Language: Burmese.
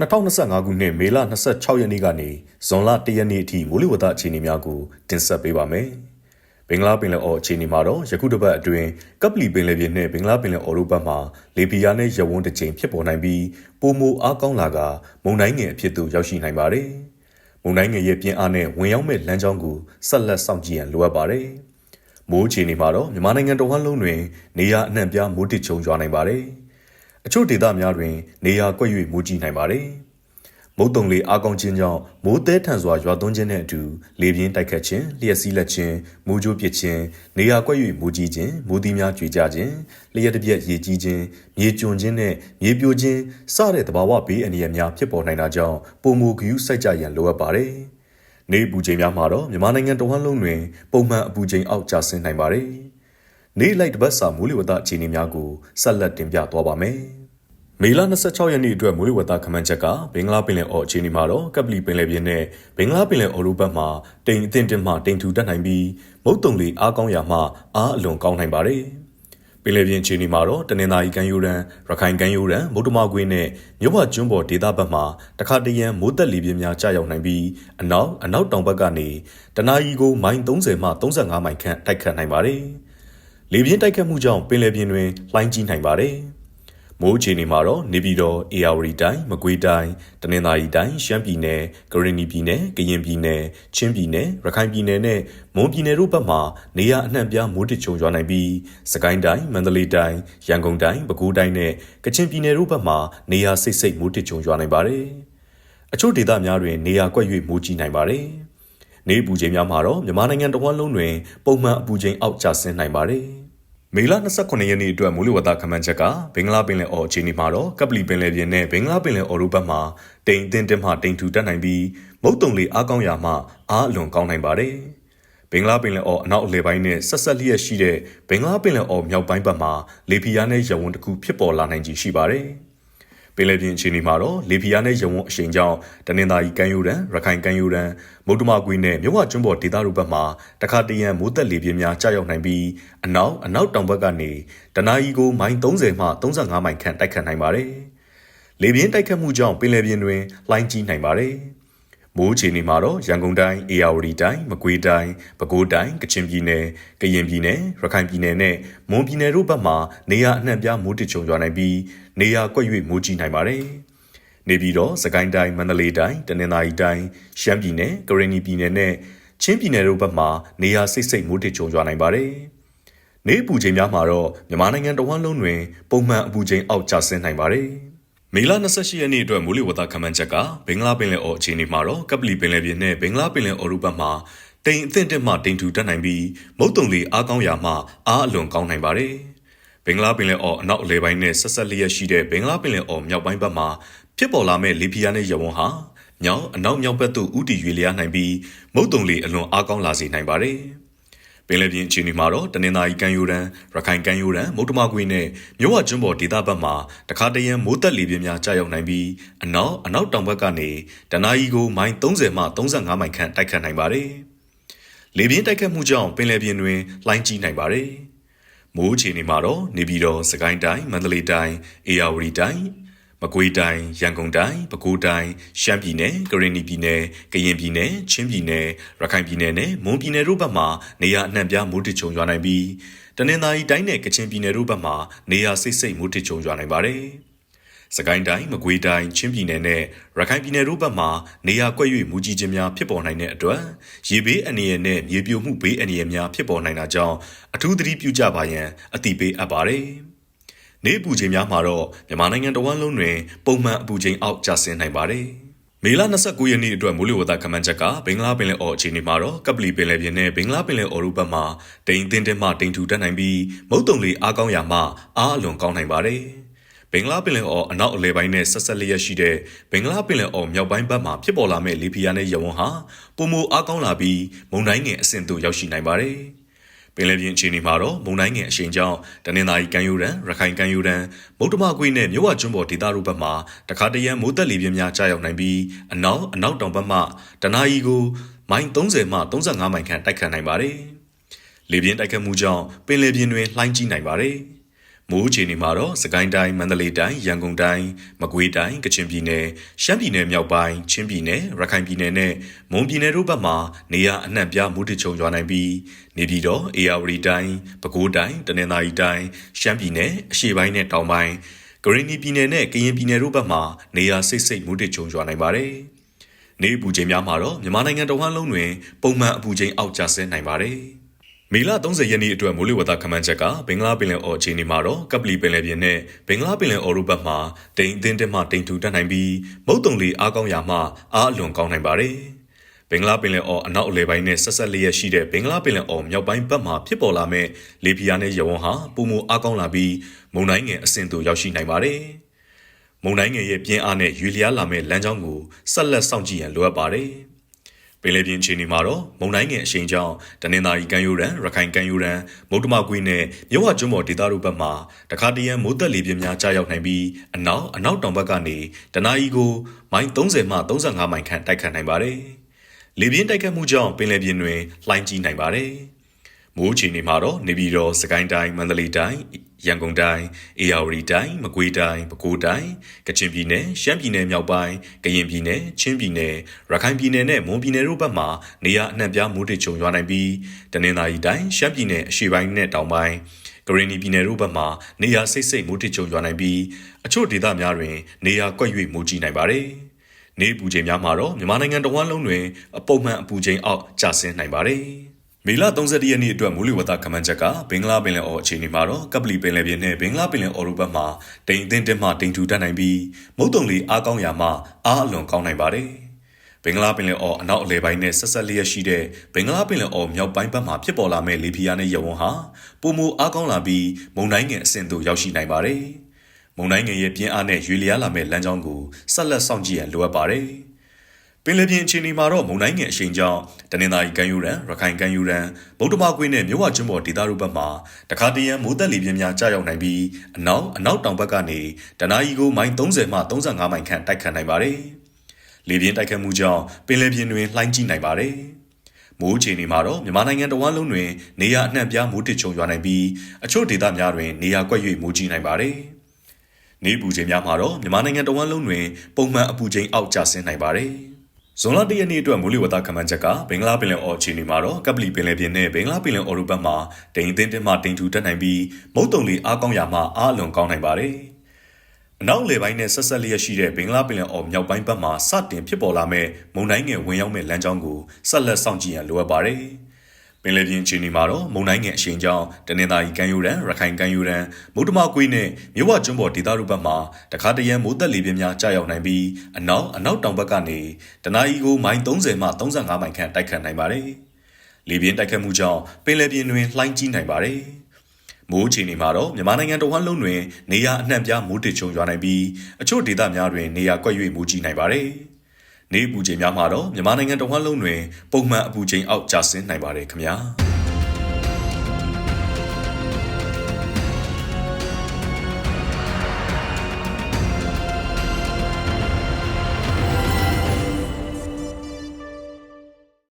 2025ခုနှစ်မေလ26ရက်နေ့ကနေဇွန်လ1ရက်နေ့အထိမိုးလေဝသအခြေအနေများကိုတင်ဆက်ပေးပါမယ်။ဘင်္ဂလားပင်လယ်အော်အခြေအနေမှာတော့ယခုတစ်ပတ်အတွင်းကပလီပင်လယ်ပြင်နဲ့ဘင်္ဂလားပင်လယ်အော်တို့ဘက်မှာလေပီယာနဲ့ရဝန်းတစ်ကြိမ်ဖြစ်ပေါ်နိုင်ပြီးပိုမိုအားကောင်းလာကမုန်တိုင်းငယ်အဖြစ်သို့ရောက်ရှိနိုင်ပါတယ်။မုန်တိုင်းငယ်ရဲ့ပြင်းအားနဲ့ဝင်ရောက်မဲ့လမ်းကြောင်းကိုဆက်လက်စောင့်ကြည့်ရန်လိုအပ်ပါတယ်။မိုးအခြေအနေမှာတော့မြန်မာနိုင်ငံတော်ဟန်းလုံးတွင်နေရာအနှံ့ပြားမိုးတစ်ချုံရွာနိုင်ပါတယ်။ အချို့ဒေသများတွင် နေရာကွက်၍မိုးကြီးနိုင်ပါသည်။မုတ်တုံလေအားကောင်းခြင်းကြောင့်မိုးသေးထန်စွာရွာသွန်းခြင်းနဲ့အတူလေပြင်းတိုက်ခတ်ခြင်းလျှက်စီးလက်ခြင်းမူးကြိုးပစ်ခြင်းနေရာကွက်၍မိုးကြီးခြင်းမိုးသီးများကြွေကြခြင်းလျှက်တစ်ပြက်ရေကြီးခြင်းမြေကျွံခြင်းနဲ့မြေပြိုခြင်းစတဲ့သဘာဝဘေးအန္တရာယ်များဖြစ်ပေါ်နိုင်တာကြောင့်ပုံမူဂယူးစိုက်ကြရန်လိုအပ်ပါတယ်။နေပူချိန်များမှာတော့မြန်မာနိုင်ငံတဝန်းလုံးတွင်ပုံမှန်အပူချိန်အောက်ကျဆင်းနိုင်ပါတယ်။နေ့လိုက်တစ်ပတ်စာမိုးလေဝသအခြေအနေများကိုဆက်လက်တင်ပြသွားပါမယ်။ မေလ26ရက်နေ့အတွက်မိုးလေဝသခန့်မှန်းချက်ကဘင်္ဂလားပင်လယ်အော်အခြေအနေမှာတော့ကပလီပင်လယ်ပြင်နဲ့ဘင်္ဂလားပင်လယ်အော်တို့ဘက်မှာတိမ်အထင်တင်မှတိမ်ထူတက်နိုင်ပြီးမုတ်တုံလေအားကောင်းရာမှအားအလွန်ကောင်းနိုင်ပါတယ်။ပင်လယ်ပြင်အခြေအနေမှာတော့တနင်္သာရီကမ်းရိုးတန်းရခိုင်ကမ်းရိုးတန်းမုတ်တမကွင်းနဲ့မြို့ဘကျွန်းပေါ်ဒေသဘက်မှာတခါတရံမိုးတက်လေပြင်းများကြာရောက်နိုင်ပြီးအနောက်အနောက်တောင်ဘက်ကနေတနအီကိုမိုင်30မှ35မိုင်ခန့်တိုက်ခတ်နိုင်ပါတယ်။လေပြင်းတိုက်ခတ်မှုကြောင့်ပင်လယ်ပြင်တွင်လှိုင်းကြီးနိုင်ပါတယ်။ မိုးအခြေအနေမှာတော့နေပြည်တော်အေယာဝတီတိုင်းမကွေးတိုင်းတနင်္သာရီတိုင်းရှမ်းပြည်နယ်ကရင်နီပြည်နယ်ကရင်ပြည်နယ်ချင်းပြည်နယ်ရခိုင်ပြည်နယ်နဲ့မွန်ပြည်နယ်တို့ဘက်မှနေရအနှံ့ပြားမိုးတချုံရွာနိုင်ပြီးစကိုင်းတိုင်းမန္တလေးတိုင်းရန်ကုန်တိုင်းပဲခူးတိုင်းနဲ့ကချင်ပြည်နယ်တို့ဘက်မှနေရစိတ်စိတ်မိုးတချုံရွာနိုင်ပါတယ်။အချို့ဒေသများတွင်နေရကွက်၍မိုးကြီးနိုင်ပါတယ်။နေပူချိန်များမှာတော့မြန်မာနိုင်ငံတဝန်းလုံးတွင်ပုံမှန်အပူချိန်အောက်ကျဆင်းနိုင်ပါတယ်။ မေလ29ရက်နေ့အတွက်မိုးလေဝသခန့်မှန်းချက်ကဘင်္ဂလားပင်လယ်အော်အခြေအနေမှာတော့ကပလီပင်လယ်ပြင်နဲ့ဘင်္ဂလားပင်လယ်အော်တို့ဘက်မှာတိမ်အထင်တင်မှတိမ်ထူတက်နိုင်ပြီးမုတ်တုံလေအားကောင်းရာမှအားအလွန်ကောင်းနိုင်ပါတယ်။ဘင်္ဂလားပင်လယ်အော်အနောက်အလယ်ပိုင်းနဲ့ဆက်ဆက်လျက်ရှိတဲ့ဘင်္ဂလားပင်လယ်အော်မြောက်ပိုင်းဘက်မှာလေပြင်းအားနဲ့ရဝန်းတစ်ခုဖြစ်ပေါ်လာနိုင်ခြင်းရှိပါတယ်။ ပင်လယ်ပြင်အခြေအနေမှာတော့လေပြင်းနဲ့ရုံဝအရှိန်ကြောင့်တနင်္သာရီကမ်းရိုးတန်းရခိုင်ကမ်းရိုးတန်းမုတ်တမကွေးနဲ့မြဝကျွန်းပေါ်ဒေသတို့ဘက်မှာတခါတရံမိုးသက်လေပြင်းများကြာရောက်နိုင်ပြီးအနောက်အနောက်တောင်ဘက်ကနေတနအီကိုမိုင်30မှ35မိုင်ခန့်တိုက်ခတ်နိုင်ပါတယ်။လေပြင်းတိုက်ခတ်မှုကြောင့်ပင်လယ်ပြင်တွင်လှိုင်းကြီးနိုင်ပါတယ်။မိုးအခြေအနေမှာတော့ရန်ကုန်တိုင်းအေရဝတီတိုင်းမကွေးတိုင်းပဲခူးတိုင်းကချင်ပြည်နယ်ကရင်ပြည်နယ်ရခိုင်ပြည်နယ်နဲ့မွန်ပြည်နယ်တို့ဘက်မှာနေရာအနှံ့ပြားမိုးတချုံရွာနိုင်ပြီး နေရာကွက်၍မိုးကြီးနိုင်ပါတယ်။နေပြည်တော်စကိုင်းတိုင်းမန္တလေးတိုင်းတနင်္သာရီတိုင်းရှမ်းပြည်နယ်ကရင်ပြည်နယ်နဲ့ချင်းပြည်နယ်တို့ဘက်မှာနေရာစိတ်စိတ်မိုးတချုံရွာနိုင်ပါတယ်။နေပူချိန်များမှာတော့မြန်မာနိုင်ငံတဝန်းလုံးတွင်ပုံမှန်အပူချိန်အောက်ကျဆင်းနိုင်ပါတယ်။မေလ28ရက်နေ့အတွက်မိုးလေဝသခန့်မှန်းချက်ကဘင်္ဂလားပင်လယ်အော်အခြေအနေမှာတော့ကပလီပင်လယ်ပြင်နဲ့ဘင်္ဂလားပင်လယ်အော်ရူပတ်မှာတိမ်အသင့်တက်မှတိမ်ထူတက်နိုင်ပြီးမုတ်တုံလေအားကောင်းရာမှအားအလွန်ကောင်းနိုင်ပါတယ်။ ဘင်္ဂလားပင်လယ်အော်အနောက်အလယ်ပိုင်းနဲ့ဆက်ဆက်လျက်ရှိတဲ့ဘင်္ဂလားပင်လယ်အော်မြောက်ပိုင်းဘက်မှာဖြစ်ပေါ်လာမဲ့လီဖီယာနဲ့ရဝန်းဟာမြောက်အနောက်မြောက်ဘက်သို့ဥတီရွေလျားနိုင်ပြီးမုတ်တုံလေအလွန်အားကောင်းလာစေနိုင်ပါတယ်။ပင်လယ်ပြင်အခြေအနေမှာတော့တနင်္သာရီကမ်းရိုးတန်းရခိုင်ကမ်းရိုးတန်းမုတ်တမကွေနဲ့မြို့ဝကျွန်းပေါ်ဒေသဘက်မှာတခါတရံမိုးသက်လေပြင်းများကြာရောက်နိုင်ပြီးအနောက်အနောက်တောင်ဘက်ကနေတနအီကိုမိုင်30မှ35မိုင်ခန့်တိုက်ခတ်နိုင်ပါတယ်။လေပြင်းတိုက်ခတ်မှုကြောင့်ပင်လယ်ပြင်တွင်လှိုင်းကြီးနိုင်ပါတယ်။ မိုးအခြေအနေမှာတော့နေပြည်တော်စကိုင်းတိုင်းမန္တလေးတိုင်းအေရဝတီတိုင်းမကွေးတိုင်းရန်ကုန်တိုင်းပဲခူးတိုင်းရှမ်းပြည်နယ်ကရင်နီပြည်နယ်ကရင်ပြည်နယ်ချင်းပြည်နယ်ရခိုင်ပြည်နယ်နဲ့မွန်ပြည်နယ်တို့ဘက်မှာနေရာအနှံ့ပြားမိုးတချုံရွာနိုင်ပြီးတနင်္သာရီတိုင်းနဲ့ကချင်ပြည်နယ်တို့ဘက်မှာနေရာစိတ်စိတ်မိုးတချုံရွာနိုင်ပါတယ်။ စကိုင်းတိုင်းမကွေးတိုင်းချင်းပြည်နယ်နဲ့ရခိုင်ပြည်နယ်တို့ဘက်မှာနေရာကွက်၍မူကြီးခြင်းများဖြစ်ပေါ်နိုင်တဲ့အတွက်ရေဘေးအန္တရာယ်နဲ့မြေပြိုမှုဘေးအန္တရာယ်များဖြစ်ပေါ်နိုင်တာကြောင့်အထူးသတိပြုကြပါရန်အတိပေးအပ်ပါတယ်။နေပူချိန်များမှာတော့မြန်မာနိုင်ငံတဝန်းလုံးတွင်ပုံမှန်အပူချိန်အောက်ကျဆင်းနိုင်ပါတယ်။မေလ29ရက်နေ့အတွက်မိုးလေဝသခန့်မှန်းချက်ကဘင်္ဂလားပင်လယ်အော်အခြေအနေမှာတော့ကပလီပင်လယ်ပြင်နဲ့ဘင်္ဂလားပင်လယ်အော်တို့ဘက်မှာတိမ်တင်းတင်းမှတိမ်ထူတက်နိုင်ပြီးမုတ်တုံလေအားကောင်းရာမှအားအလွန်ကောင်းနိုင်ပါတယ်။ ဘင်္ဂလားပင်လယ်အော်အနောက်အလယ်ပိုင်းနဲ့ဆက်ဆက်လျက်ရှိတဲ့ဘင်္ဂလားပင်လယ်အော်မြောက်ပိုင်းဘက်မှာဖြစ်ပေါ်လာမဲ့လီဖီယာနဲ့ယဝန်းဟာပုံမအားကောင်းလာပြီးမုန်တိုင်းငယ်အဆင့်သို့ရောက်ရှိနိုင်ပါတယ်။ပင်လယ်ပြင်အခြေအနေမှာတော့မုန်တိုင်းငယ်အရှိန်ကြောင့်တနင်္သာရီကမ်းရိုးတန်းရခိုင်ကမ်းရိုးတန်းမုတ်တမကွေးနဲ့မြဝကျွန်းပေါ်ဒေသတို့ဘက်မှာတခါတရံမိုးသက်လေပြင်းများကြာရောက်နိုင်ပြီးအနောက်အနောက်တောင်ဘက်မှတနအီကိုမိုင်30မှ35မိုင်ခန့်တိုက်ခတ်နိုင်ပါတယ်။လေပြင်းတိုက်ခတ်မှုကြောင့်ပင်လယ်ပြင်တွင်လှိုင်းကြီးနိုင်ပါတယ်။ မိုးအခြေအနေမှာတော့စကိုင်းတိုင်းမန္တလေးတိုင်းရန်ကုန်တိုင်းမကွေးတိုင်းကချင်ပြည်နယ်ရှမ်းပြည်နယ်မြောက်ပိုင်းချင်းပြည်နယ်ရခိုင်ပြည်နယ်နဲ့မွန်ပြည်နယ်တို့ဘက်မှာနေရအနှံ့ပြားမိုးတချုံရွာနိုင်ပြီးနေပြည်တော်အေရဝတီတိုင်းပဲခူးတိုင်းတနင်္သာရီတိုင်းရှမ်းပြည်နယ်အရှေ့ပိုင်းနဲ့တောင်ပိုင်းဂရင်းနီပြည်နယ်နဲ့ကရင်ပြည်နယ်တို့ဘက်မှာနေရစိတ်စိတ်မိုးတချုံရွာနိုင်ပါတယ်။နေအပူချိန်များမှာတော့မြန်မာနိုင်ငံတဝန်းလုံးတွင်ပုံမှန်အပူချိန်အောက်ကျဆင်းနိုင်ပါတယ်။ မေလ30ရက်နေ့အတွက်မိုးလေဝသခန့်မှန်းချက်ကဘင်္ဂလားပင်လယ်အော်အခြေအနေမှာတော့ကပလီပင်လယ်ပြင်နဲ့ဘင်္ဂလားပင်လယ်အော်တို့ဘက်မှာတိမ်အင်းတင်းမှတိမ်ထူတက်နိုင်ပြီးမုတ်တုံလီအားကောင်းရာမှအားအလွန်ကောင်းနိုင်ပါတယ်။ဘင်္ဂလားပင်လယ်အော်အနောက်အလယ်ပိုင်းနဲ့ဆက်ဆက်လျက်ရှိတဲ့ဘင်္ဂလားပင်လယ်အော်မြောက်ပိုင်းဘက်မှာဖြစ်ပေါ်လာမဲ့လေပြင်းနဲ့ရဝန်းဟာပုံမအားကောင်းလာပြီးမုန်တိုင်းငယ်အဆင့်သို့ရောက်ရှိနိုင်ပါတယ်။မုန်တိုင်းငယ်ရဲ့ပြင်းအားနဲ့ရွေလျားလာမဲ့လမ်းကြောင်းကိုဆက်လက်စောင့်ကြည့်ရန်လိုအပ်ပါတယ်။ ပင်လယ်ပြင်ခြေနေမှာတော့မုန်တိုင်းငယ်အရှိန်ကြောင့်တနင်္သာရီကမ်းရိုးတန်းရခိုင်ကမ်းရိုးတန်းမုတ်တမကွေးနဲ့မြဝကျွန်းပေါ်ဒေသတို့ဘက်မှာတခါတရံမိုးသက်လေပြင်းများကြားရောက်နိုင်ပြီးအနောက်အနောက်တောင်ဘက်ကနေတနအီကိုမိုင်30မှ35မိုင်ခန့်တိုက်ခတ်နိုင်ပါတယ်။လေပြင်းတိုက်ခတ်မှုကြောင့်ပင်လယ်ပြင်တွင်လှိုင်းကြီးနိုင်ပါတယ်။ မိုးချီနေမှာတော့နေပြည်တော်စကိုင်းတိုင်းမန္တလေးတိုင်းရန်ကုန်တိုင်းအေရဝတီတိုင်းမကွေးတိုင်းပဲခူးတိုင်းကချင်ပြည်နယ်ရှမ်းပြည်နယ်မြောက်ပိုင်းကရင်ပြည်နယ်ချင်းပြည်နယ်ရခိုင်ပြည်နယ်နဲ့မွန်ပြည်နယ်တို့ဘက်မှာနေရအနှံ့ပြားမိုးတိတ်ချုံရွာနိုင်ပြီးတနင်္သာရီတိုင်းရှမ်းပြည်နယ်အရှေ့ပိုင်းနဲ့တောင်ပိုင်းကရင်ပြည်နယ်တို့ဘက်မှာနေရစိတ်စိတ်မိုးတိတ်ချုံရွာနိုင်ပြီးအချို့ဒေသများတွင် နေရကွက်၍မိုးကြီးနိုင်ပါတယ်နေပူချိန်များမှာတော့မြန်မာနိုင်ငံတဝန်းလုံးတွင်အပုံမှန်အပူချိန်အောက်ကျဆင်းနိုင်ပါတယ် မေလ31ရက်နေ့အတွက်မိုးလေဝသခန့်မှန်းချက်ကဘင်္ဂလားပင်လယ်အော်အခြေအနေမှာတော့ကပလီပင်လယ်ပြင်နဲ့ဘင်္ဂလားပင်လယ်အော်တို့ဘက်မှာတိမ်အထင်းတင်းမှတိမ်ထူတက်နိုင်ပြီးမုတ်တုံလီအားကောင်းရာမှအားအလွန်ကောင်းနိုင်ပါတယ်။ဘင်္ဂလားပင်လယ်အော်အနောက်အလယ်ပိုင်းနဲ့ဆက်ဆက်လျက်ရှိတဲ့ဘင်္ဂလားပင်လယ်အော်မြောက်ပိုင်းဘက်မှာဖြစ်ပေါ်လာမဲ့လေပြင်းအားနဲ့ရဝန်းဟာပုံမူအားကောင်းလာပြီးမုန်တိုင်းငယ်အဆင့်သို့ရောက်ရှိနိုင်ပါတယ်။မုန်တိုင်းငယ်ရဲ့ပြင်းအားနဲ့ရွေလျားလာမဲ့လမ်းကြောင်းကိုဆက်လက်စောင့်ကြည့်ရန်လိုအပ်ပါတယ်။ ပင်လယ်ပြင်အခြေအနေမှာတော့မုန်တိုင်းငယ်အရှိန်ကြောင့်တနင်္သာရီကမ်းရိုးတန်းရခိုင်ကမ်းရိုးတန်းဗုဒ္ဓဘာကွင်းနဲ့မြဝကျွန်းပေါ်ဒေသတို့ဘက်မှာတခါတရံမိုးသက်လေပြင်းများကြာရောက်နိုင်ပြီးအနောက်အနောက်တောင်ဘက်ကနေတနအီကိုမိုင်30မှ35မိုင်ခန့်တိုက်ခတ်နိုင်ပါတယ်။လေပြင်းတိုက်ခတ်မှုကြောင့်ပင်လယ်ပြင်တွင်လှိုင်းကြီးနိုင်ပါတယ်။မိုးအခြေအနေမှာတော့မြန်မာနိုင်ငံတဝန်းလုံးတွင်နေရအနှံ့ပြားမိုးတစ်ချုံရွာနိုင်ပြီးအချို့ဒေသများတွင်နေရကွက်၍မိုးကြီးနိုင်ပါတယ်။နေပူချိန်များမှာတော့မြန်မာနိုင်ငံတဝန်းလုံးတွင်ပုံမှန်အပူချိန်အောက်ကျဆင်းနိုင်ပါတယ်။ ဇွန်လ၁ရက်နေ့အတွက်မိုးလေဝသခန့်မှန်းချက်ကဘင်္ဂလားပင်လယ်အော်အခြေအနေမှာတော့ကပလီပင်လယ်ပြင်နဲ့ဘင်္ဂလားပင်လယ်အော်တို့ဘက်မှာတိမ်အထင်းတင်းမှတိမ်ထူတက်နိုင်ပြီးမုတ်တုံလီအားကောင်းရာမှအားအလွန်ကောင်းနိုင်ပါတယ်။အနောက်လေပိုင်းနဲ့ဆက်ဆက်လျက်ရှိတဲ့ဘင်္ဂလားပင်လယ်အော်မြောက်ပိုင်းဘက်မှာစတင်ဖြစ်ပေါ်လာမဲ့မုန်တိုင်းငယ်ဝင်ရောက်မဲ့လမ်းကြောင်းကိုဆက်လက်စောင့်ကြည့်ရန်လိုအပ်ပါတယ်။ ပင်လယ်ပြင်ခြေနေမှာတော့မုန်တိုင်းငယ်အရှိန်ကြောင့်တနင်္သာရီကမ်းရိုးတန်းရခိုင်ကမ်းရိုးတန်းမုတ်တမကွေးနဲ့မြဝကျွန်းပေါ်ဒေသတို့ဘက်မှာတခါတရံမိုးသက်လေပြင်းများကြာရောက်နိုင်ပြီးအနောက်အနောက်တောင်ဘက်ကနေတနအီကိုမိုင်30မှ35မိုင်ခန့်တိုက်ခတ်နိုင်ပါတယ်။လေပြင်းတိုက်ခတ်မှုကြောင့်ပင်လယ်ပြင်တွင်လှိုင်းကြီးနိုင်ပါတယ်။မိုးအခြေအနေမှာတော့မြန်မာနိုင်ငံတဝန်းလုံးတွင်နေရာအနှံ့ပြားမိုးတစ်ချုံရွာနိုင်ပြီးအချို့ဒေသများတွင်နေရာကွက်၍မိုးကြီးနိုင်ပါတယ်။ နေပူချိန်များမှာတော့မြန်မာနိုင်ငံတဝန်းလုံးတွင်ပုံမှန်အပူချိန်အောက်ကျဆင်းနိုင်ပါတယ်ခင်ဗျာ။